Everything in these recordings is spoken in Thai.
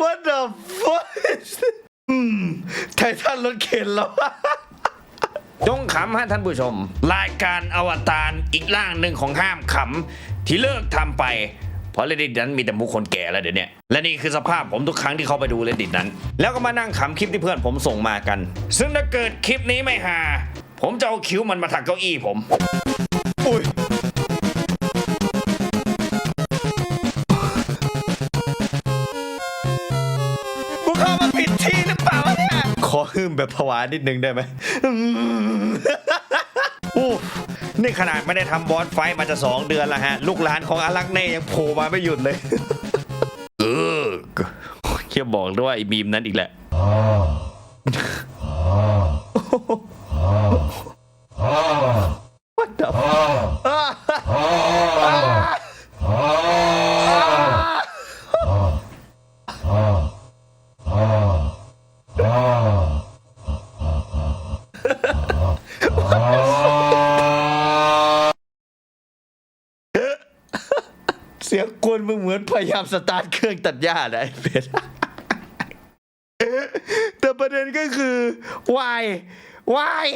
What the fuck อืมไททันรถเข็นแล้วะจงขำฮะท่านผู้ชม รายการอวตารอีกร่างหนึ่งของห้ามขำที่เลิกทำไป เพราะเรดิตนั้นมีแต่มุกคนแก่แล้วเดี๋ยวนี้และนี่คือสภาพผมทุกครั้งที่เขาไปดูเรดิตนั้น แล้วก็มานั่งขำคลิปที่เพื่อนผมส่งมากัน ซึ่งถ้าเกิดคลิปนี้ไม่หา ผมจะเอาคิ้วมันมาถักเก้าอี้ผมอุ้ยกูเข้ามาผิดที่หรือเปล่าวะเนี่ยขอฮึมแบบผวานิดนึงได้ไหมอืมอู้ นี่ขนาดไม่ได้ทำบอสไฟมาจะสองเดือนแล้วฮะ ลูกหลานของอารักเน่ยังโผล่มาไม่หยุดเลย เออเคียบอกด้วยไอ้บีมนั้นอีกแหละ What the เสียงกวนมึงเหมือนพยายามสตาร์ทเครื่องตัดหญ้านะไอ้เป็ดแต่ประเด็นก็คือวายวาย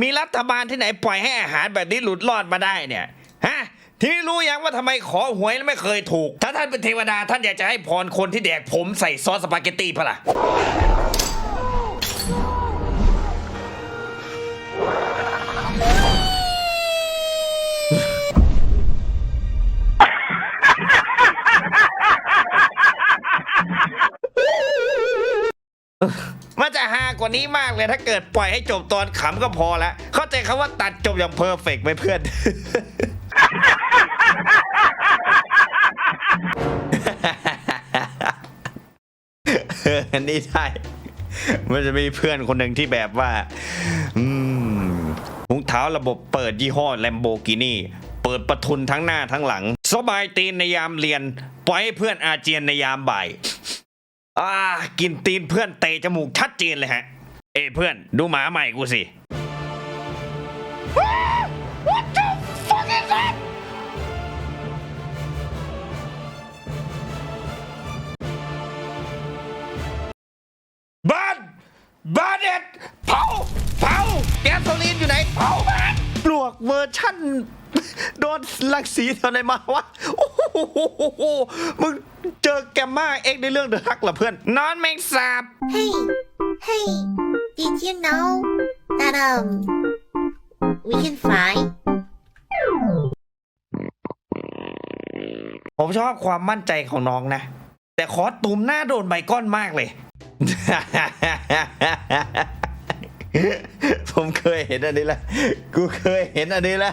มีรัฐบาลที่ไหนปล่อยให้อาหารแบบนี้หลุดรอดมาได้เนี่ย ฮะ ทีนี้รู้ยังว่าทำไมขอหวยแล้วไม่เคยถูก ถ้าท่านเป็นเทวดาท่านอยากจะให้พรคนที่แดกผมใส่ซอสสปาเกตตี้พะล่ะ ว่านี้มากเลยถ้าเกิดปล่อยให้จบตอนขำก็พอล้วเข้าใจคำว่าตัดจบอย่างเพอร์เฟกไหมเพื่อนอันนี้ได้มันจะมีเพื่อนคนหนึ่งที่แบบว่า อืมถุงเท้าระบบเปิดยี่ห้อแลมโบกินีเปิดประทุนทั้งหน้าทั้งหลัง สบายตีนในยามเรียน ปล่อยให้เพื่อนอาเจียนในยามบ่าย อ่า กินตีนเพื่อนเตะจมูกชัดเจนเลยฮะ เอ้ยเพื่อนดูหมาใหม่กูสิ What the fuck is that บ้านบ้านเด็ดเผาเผาแก๊สโซลีนอยู่ไหนเผาบ้านปลวกเวอร์ชั่น โดนลังสีแถวไหนมาวะโอ้โหมึงเจอแกมมาเอ็กในเรื่องเดอะฮักเหรอเพื่อน นอนแมงสาบ Hey, hey, did you know that um we can fly? ผมชอบความมั่นใจของน้องนะ แต่คอสตูมหน้าโดนใบก้อนมากเลย ผมเคยเห็นอันนี้ละ กูเคยเห็นอันนี้ละ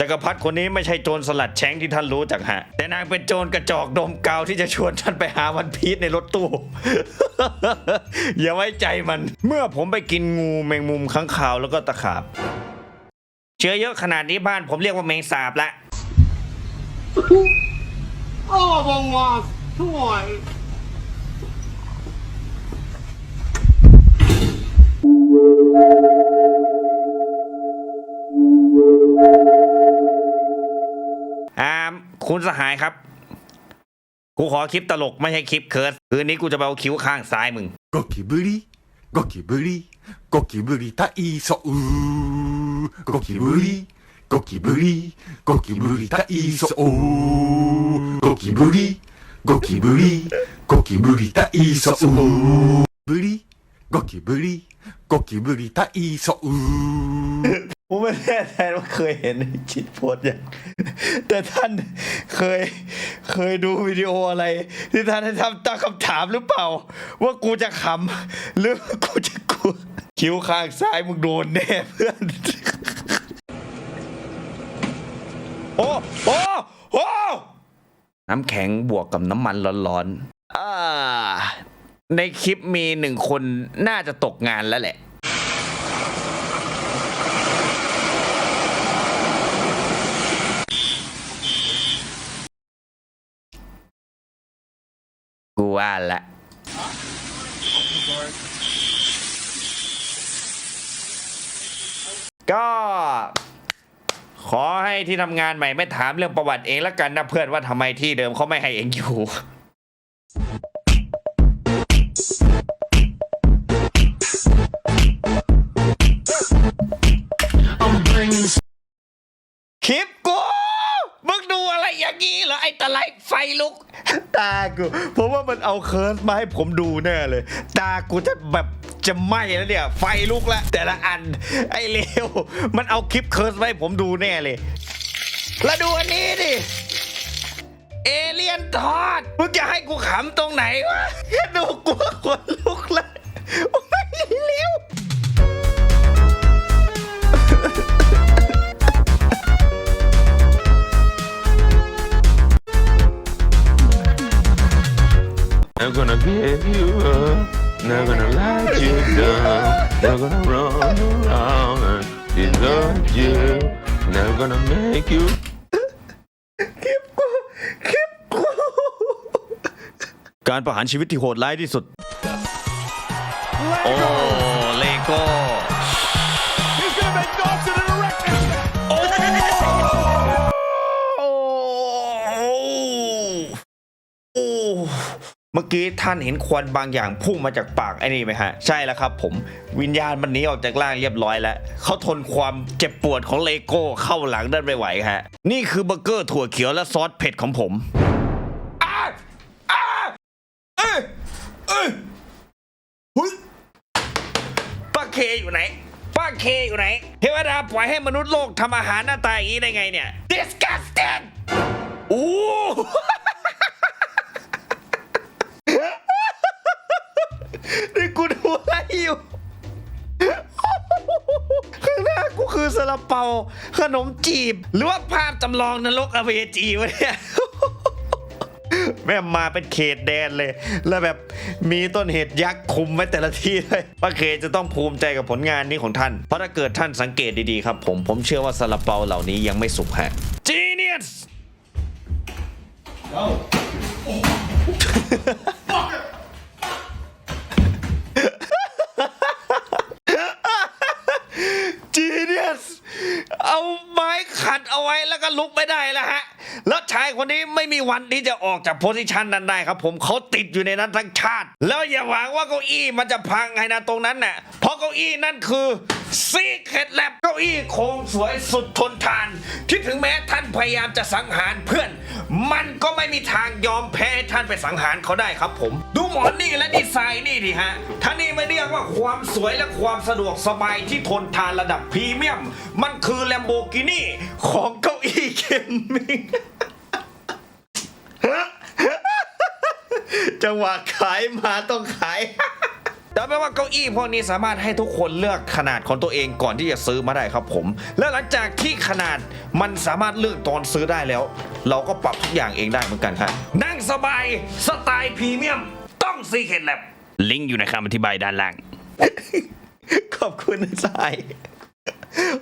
จักรพรรดิคนนี้ไม่ใช่โจรสลัดแช้งที่ท่านรู้จักฮะ แต่นางเป็นโจรกระจอกดมกาวที่จะชวนท่านไปหาวันพีชในรถตู้ อย่าไว้ใจมัน เมื่อผมไปกินงูแมงมุมข้างคาวแล้วก็ตะขาบ เชื้อเยอะขนาดนี้บ้านผมเรียกว่าแมงสาบละ Oh, the lost toy. คุณสหายครับ กูขอคลิปตลกไม่ใช่คลิปเคิร์สคืนนี้กูจะเอาคิ้วข้างซ้ายมึงกกิบุรีกกิบุรีกกิบุรีทาอีโซอูกกิบุรีกกิบุรีกกิบุรีทาอีโซอูกกิบุรีกกิบุรีกกิบุรีทาอีโซอบรีกกิบรีกกิบรีตาอีโซ ผมไม่แน่ใจว่าเคยเห็นจิตโพสยังแต่ท่านเคยเคยดูวิดีโออะไร ที่ท่านทำตั้งคำถามหรือเปล่า ว่ากูจะขำหรือกูจะกลัวคิ้วข้างซ้ายมึงโดนแน่เพื่อน โอ้โอ้โอ้น้ำแข็งบวกกับน้ำมันร้อนๆอ่าในคลิปมีหนึ่งคนน่าจะตกงานแล้วแหละ กูว่าละก็ขอให้ที่ทำงานใหม่ไม่ถามเรื่องประวัติเองแล้วกันนะเพื่อนว่าทำไมที่เดิมเขาไม่ให้เองอยู่คลิปกูมึงดูอะไรอย่างนี้เหรอไอ้ตะไลไฟลุก ตากูผมว่ามันเอาเคิร์สมาให้ผมดูแน่เลย ตากูจะแบบจะไหม้แล้วเนี่ย ไฟลุกแล้วแต่ละอัน ไอ้เลวมันเอาคลิปเคิร์สมาให้ผมดูแน่เลย แล้วดูอันนี้ดิเอเลียนทอดมึงจะให้กูขำตรงไหนวะแค่ดูกูก็ขนลุกเลย Not gonna give you up, not gonna let you down, not gonna run around and desert you, never gonna make you คลิปกูคลิปกูการประหารชีวิตที่โหดร้ายที่สุด โอ้ เมื่อกี้ท่านเห็นควันบางอย่างพุ่งมาจากปากไอ้นี่ไหมฮะ ใช่แล้วครับผมวิญญาณมันหนีออกจากร่างเรียบร้อยแล้วเขาทนความเจ็บปวดของเลโก้เข้าหลังได้ไม่ไหวฮะ นี่คือเบอร์เกอร์ถั่วเขียวและซอสเผ็ดของผมอ้าอ้าเอ้ยเอ้ยเฮ้ยป้าเคอยู่ไหนป้าเคอยู่ไหนเทวดาปล่อยให้มนุษย์โลกทำอาหารหน้าตาอย่างนี้ได้ไงเนี่ย disgusting โอ้ นี่กูดู อยู่ ข้างหน้ากูคือซาลาเปา ขนมจีบ หรือว่าภาพจำลองนรกอเวจีวะเนี่ย แม่งมาเป็นเขตแดนเลย แล้วแบบมีต้นเหตุยักษ์คุมไว้แต่ละที่เลยป้าเขตจะต้องภูมิใจกับผลงานนี้ของท่าน เพราะถ้าเกิดท่านสังเกตดีๆครับผม ผมเชื่อว่าซาลาเปาเหล่านี้ยังไม่สุกฮะ Genius จีเนียสเอาไม้ขัดเอาไว้แลุกไม่ได้แล้วฮะ แล้วชายคนนี้ไม่มีวันที่จะออกจากโพสิชันนั้นได้ครับ ผมเขาติดอยู่ในนั้นทั้งชาติ แล้วอย่าหวังว่าเก้าอี้มันจะพังให้นะตรงนั้นน่ะเพราะเก้าอี้นั่นคือซีเคดแลบเก้าอี้โครงสวยสุดทนทาน ที่ถึงแม้ท่านพยายามจะสังหารเพื่อน มันก็ไม่มีทางยอมแพ้ให้ท่านไปสังหารเขาได้ครับผม ดูหมอนนี่และดีไซน์นี่ดิฮะท่านี่ไม่เรียกว่าความสวยและความสะดวกสบายที่ทนทานระดับพรีเมียม มันคือแลมโบกินี่ของเก้า อี้เกมมิ่งจังหวะขายมาต้องขายแต่แปลว่าเก้าอี้พวกนี้สามารถให้ทุกคนเลือกขนาดของตัวเองก่อนที่จะซื้อมาได้ครับผม และหลังจากที่ขนาดมันสามารถเลือกตอนซื้อได้แล้ว เราก็ปรับทุกอย่างเองได้เหมือนกันครับ นั่งสบายสไตล์พรีเมียม ต้องซีเคนแลบลิงก์อยู่ในคำอธิบายด้านล่าง ขอบคุณนะสาย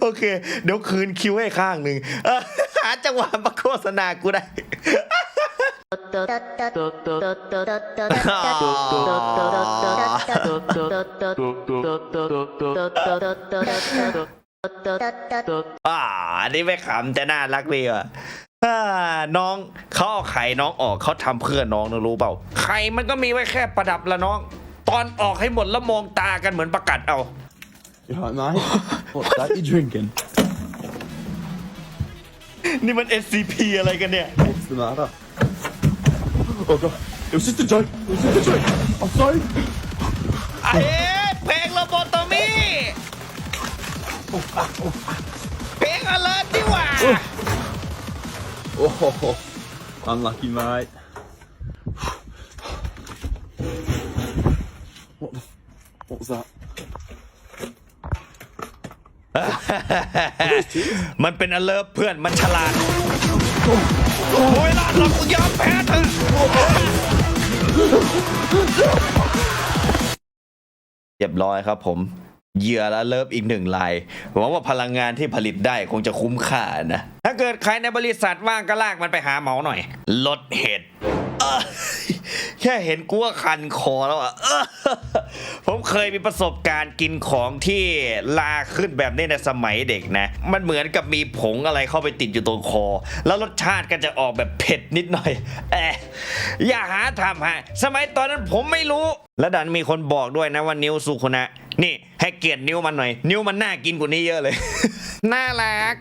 โอเค เดี๋ยวคืนคิวให้ข้างหนึ่งเออหาจังหวะมาโฆษณากูได้อ่าอันนี้ไม่ขำแต่น่ารักดีว่ะน้องเขาเอาไข่น้องออกเขาทำเพื่อน้องนะรู้เปล่าไข่มันก็มีไว้แค่ประดับละน้อง ตอนออกให้หมดแล้วมองตากันเหมือนประกัดเอา You right, mate? What's that you drinking? นี่มัน SCP อะไรกันเนี่ย What's the matter? Oh god, it was just a joke. It was just a joke. I'm sorry. เอ๊ะเพลงโรบอตอมี่เพลงอเลิร์ดีหว่า Oh, unlucky, mate. What the? What was that? มันเป็นอเลิร์เพื่อนมันฉลาดโอ้ยลาดเรายอมแพ้เถอะเรียบร้อยครับผมเหยื่อและเลิฟอีกหนึ่งลายหวังว่าพลังงานที่ผลิตได้คงจะคุ้มค่านะ ถ้าเกิดใครในบริษัทว่างก็ลากมันไปหาหมอหน่อย ลดเหตุ แค่เห็นกูว่าคันคอแล้วอะผมเคยมีประสบการณ์กินของที่ลาขึ้นแบบนี้ในสมัยเด็กนะ มันเหมือนกับมีผงอะไรเข้าไปติดอยู่ตรงคอ แล้วรสชาติก็จะออกแบบเผ็ดนิดหน่อยแอะอย่าหาทำฮะ สมัยตอนนั้นผมไม่รู้ แล้วดันมีคนบอกด้วยนะว่านิ้วสุคุนะ นี่ให้เกียรตินิ้วมันหน่อย นิ้วมันน่ากินกว่านี้เยอะเลย น่ารัก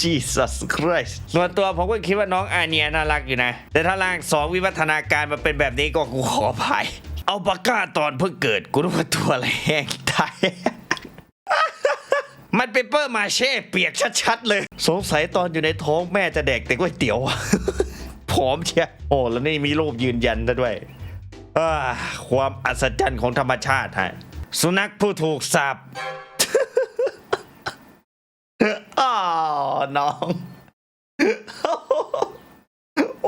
Jesus Christ ส่วนตัวผมก็คิดว่าน้องอาเนียน่ารักอยู่นะ แต่ถ้าร่างสองวิวัฒนาการมาเป็นแบบนี้ก็กูขออภัยเอาปากกาตอนเพิ่งเกิดกูนึกว่าตัวอะไรแห้งตายมันเปเปอร์มาเช่เปียกชัดๆเลย สงสัยตอนอยู่ในท้องแม่จะแดกแต่ก๋วยเตี๋ยวผอมเชียโอ้แล้วนี่มีรูปยืนยันซะด้วยความอัศจรรย์ของธรรมชาติฮะสุนัขผู้ถูกสาป อ๋อน้อง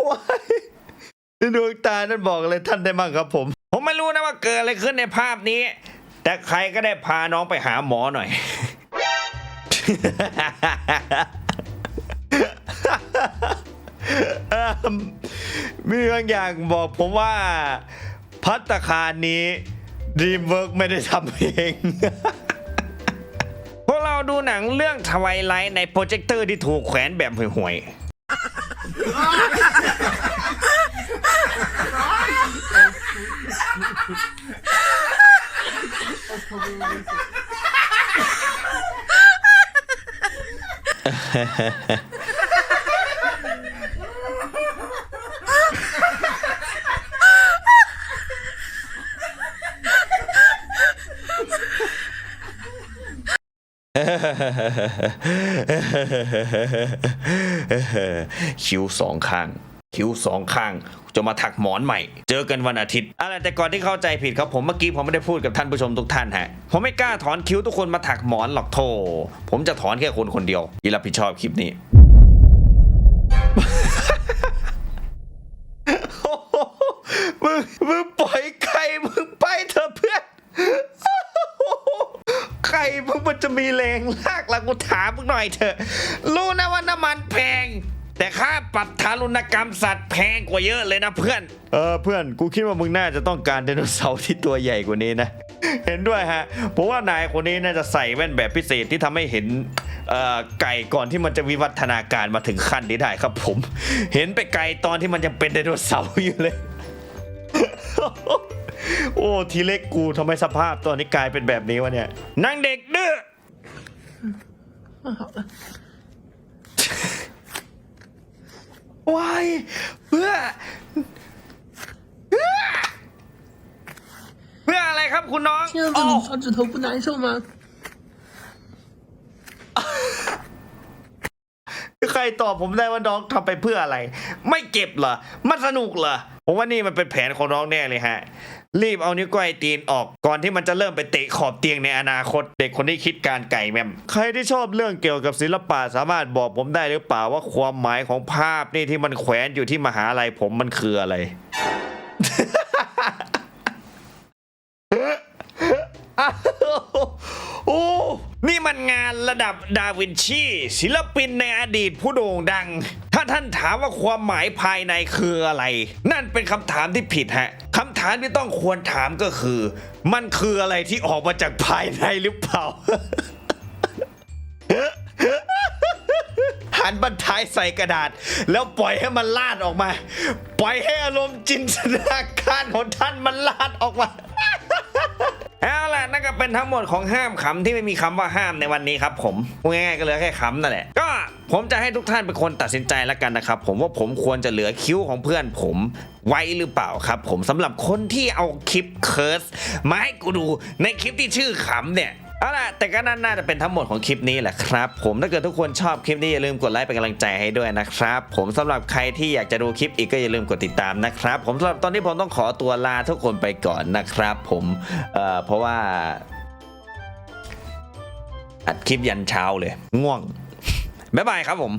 ว้ายดวงตานั่นบอกเลยท่านได้มั่งครับผม ผมไม่รู้นะว่าเกิดอะไรขึ้นในภาพนี้ แต่ใครก็ได้พาน้องไปหาหมอหน่อยเอิ่มมีบางอย่างบอกผมว่า พัตตาคารนี้ดีมเวิร์กไม่ได้ทำเอง ดูหนังเรื่องทวายไลท์ในโปรเจคเตอร์ที่ถูกแขวนแบบห่วยๆ คิ้วสองข้างคิ้วสองข้างจะมาถักหมอนใหม่ เจอกันวันอาทิตย์อะไรแต่ก่อนที่เข้าใจผิดครับผมเมื่อกี้ผมไม่ได้พูดกับท่านผู้ชมทุกท่านฮะผมไม่กล้าถอนคิ้วทุกคนมาถักหมอนหรอกโทผมจะถอนแค่คนคนเดียวที่รับผิดชอบคลิปนี้มึงมึงปล่อยไข่มึงไปเถอะเพื่อน ไข่มึงมันจะมีแรงลากละกูถามมึงหน่อยเถอะ รู้นะว่าน้ำมันแพง แต่ค่าปรับทารุณกรรมสัตว์แพงกว่าเยอะเลยนะเพื่อน เออเพื่อนกูคิดว่ามึงน่าจะต้องการไดโนเสาร์ที่ตัวใหญ่กว่านี้นะ เห็นด้วยฮะผมว่านายคนนี้น่าจะใส่แว่นแบบพิเศษที่ทำให้เห็นเอ่อไก่ก่อนที่มันจะวิวัฒนาการมาถึงขั้นนี้ได้ครับผม เห็นไปไก่ตอนที่มันยังเป็นไดโนเสาร์อยู่เลย โอ้ทีเล็กกูทำไมสภาพตอนนี้กลายเป็นแบบนี้วะเนี่ยนางเด็กดื้อวายเพื่อ เพื่อ เพื่ออะไรครับคุณน้อง 这样子 อ๋อ 你手指头不难受吗？ ใครตอบผมได้ว่าน้องทำไปเพื่ออะไร ไม่เก็บเหรอ มันสนุกเหรอ ผมว่านี่มันเป็นแผนของน้องแน่เลยฮะ รีบเอานิ้วก้อยตีนออก ก่อนที่มันจะเริ่มไปเตะขอบเตียงในอนาคต เด็กคนที่คิดการไก่แมมใครที่ชอบเรื่องเกี่ยวกับศิลปะสามารถบอกผมได้หรือเปล่าว่าความหมายของภาพนี่ที่มันแขวนอยู่ที่มหาลัยผมมันคืออะไรโอ้ นี่มันงานระดับดาวินชี ศิลปินในอดีตผู้โด่งดัง ถ้าท่านถามว่าความหมายภายในคืออะไร นั่นเป็นคำถามที่ผิดฮะคำถามที่ต้องควรถามก็คือ มันคืออะไรที่ออกมาจากภายในหรือเปล่าหันบรรทายใส่กระดาษ แล้วปล่อยให้มันลาดออกมา ปล่อยให้อารมณ์จินตนาการของท่านมันลาดออกมา เอาล่ะนั่นก็เป็นทั้งหมดของห้ามขำที่ไม่มีคำว่าห้ามในวันนี้ครับผมพูดง่ายๆก็เหลือแค่ขำนั่นแหละก็ผมจะให้ทุกท่านเป็นคนตัดสินใจแล้วกันนะครับผมว่าผมควรจะเหลือคิ้วของเพื่อนผมไว้หรือเปล่าครับ ผมสำหรับคนที่เอาคลิปเคิร์สมาให้กูดูในคลิปที่ชื่อขำเนี่ย เอาล่ะ แต่ก็น่าจะเป็นทั้งหมดของคลิปนี้แหละครับ ผมถ้าเกิดทุกคนชอบคลิปนี้อย่าลืมกดไลค์เป็นกำลังใจให้ด้วยนะครับ ผมสำหรับใครที่อยากจะดูคลิปอีกก็อย่าลืมกดติดตามนะครับ ผมสำหรับตอนนี้ผมต้องขอตัวลาทุกคนไปก่อนนะครับ ผมเอ่อเพราะว่าอัดคลิปยันเช้าเลย ง่วงบ๊ายบายครับผม